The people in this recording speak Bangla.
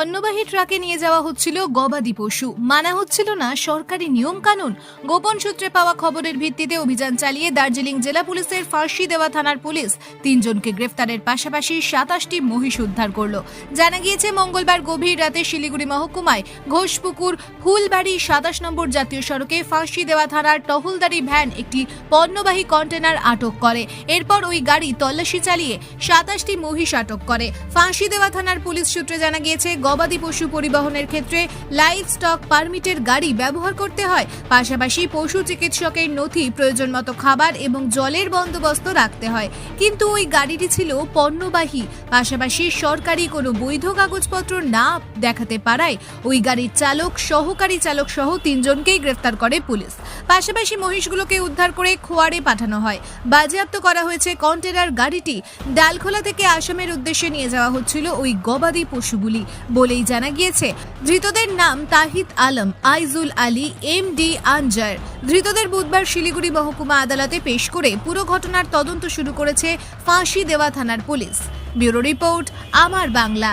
পণ্যবাহী ট্রাকে নিয়ে যাওয়া হচ্ছিল গবাদি পশু। মানা হচ্ছিল না সরকারি নিয়ম কানুন গোপন সূত্রে পাওয়া খবরের ভিত্তিতে অভিযান চালিয়ে দার্জিলিং জেলা পুলিশের ফাঁসি দেওয়া থানার পুলিশ তিনজনকে গ্রেফতারের পাশাপাশি সাতাশটি মহিষ উদ্ধার করল। জানা গিয়েছে, মঙ্গলবার গভীর রাতে শিলিগুড়ি মহকুমায় ঘোষপুকুর ফুলবাড়ি সাতাশ নম্বর জাতীয় সড়কে ফাঁসি দেওয়া থানার টহলদারি ভ্যান একটি পণ্যবাহী কন্টেনার আটক করে। এরপর ওই গাড়ি তল্লাশি চালিয়ে সাতাশটি মহিষ আটক করে। ফাঁসি দেওয়া থানার পুলিশ সূত্রে জানা গিয়েছে গবাদি পশু পরিবহনের ক্ষেত্রে লাইভ স্টক পারমিটের গাড়ি ব্যবহার করতে হয়। পাশাপাশি পশু চিকিৎসকের নথি প্রয়োজন মতো খাবার এবং জলের বন্দোবস্ত রাখতে হয়। কিন্তু ওই গাড়িটি ছিল পণ্যবাহী। পাশাপাশি সরকারি কোনো বৈধ কাগজপত্র না দেখাতে পারায় ওই গাড়ির চালক, সহকারী চালক সহ তিনজনকেই গ্রেফতার করে পুলিশ। পাশাপাশি মহিষগুলোকে উদ্ধার করে খোয়ারে পাঠানো হয়। বাজেয়াপ্ত করা হয়েছে কন্টেনার গাড়িটি। ডালখোলা থেকে আসামের উদ্দেশ্যে নিয়ে যাওয়া হচ্ছিল ওই গবাদি পশুগুলি। বলেই জানা গিয়েছে, ধৃতদের নাম তাহিদ আলম, আইজুল আলী, এম ডি আনজার। ধৃতদের বুধবার শিলিগুড়ি মহকুমা আদালতে পেশ করে পুরো ঘটনার তদন্ত শুরু করেছে ফাঁসি দেওয়া থানার পুলিশ। ব্যুরো রিপোর্ট, আমার বাংলা।